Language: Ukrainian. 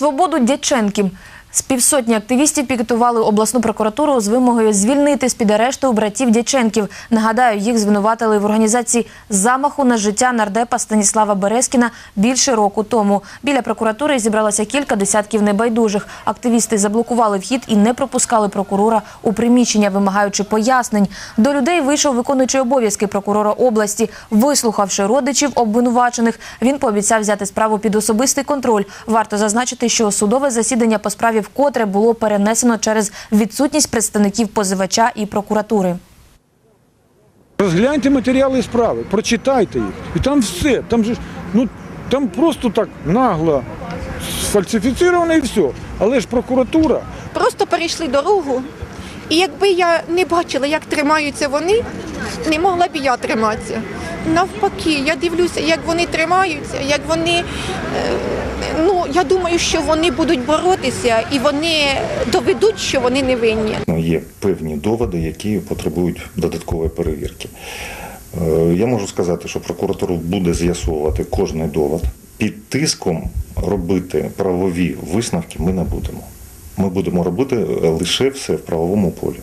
Свободу Дяченків. З півсотні активістів пікетували обласну прокуратуру з вимогою звільнити з під арешту братів Дяченків. Нагадаю, їх звинуватили в організації замаху на життя нардепа Станіслава Березкіна більше року тому. Біля прокуратури зібралося кілька десятків небайдужих. Активісти заблокували вхід і не пропускали прокурора у приміщення, вимагаючи пояснень. До людей вийшов виконуючий обов'язки прокурора області. Вислухавши родичів обвинувачених, він пообіцяв взяти справу під особистий контроль. Варто зазначити, що судове засідання по справі вкотре було перенесено через відсутність представників позивача і прокуратури. Розгляньте матеріали справи, прочитайте їх. І там все. Там же ж, ну там просто так нагло сфальсифіцировано і все. Але ж прокуратура. просто перейшли дорогу. І якби я не бачила, як тримаються вони, не могла б я триматися. Навпаки, я дивлюся, як вони тримаються, як вони. Е, Ну, я думаю, що вони будуть боротися і вони доведуть, що вони не винні. Ну, Є певні доводи, які потребують додаткової перевірки. Е, Я можу сказати, що прокуратура буде з'ясовувати кожний довод. Під тиском робити правові висновки ми не будемо. Ми будемо робити лише все в правовому полі.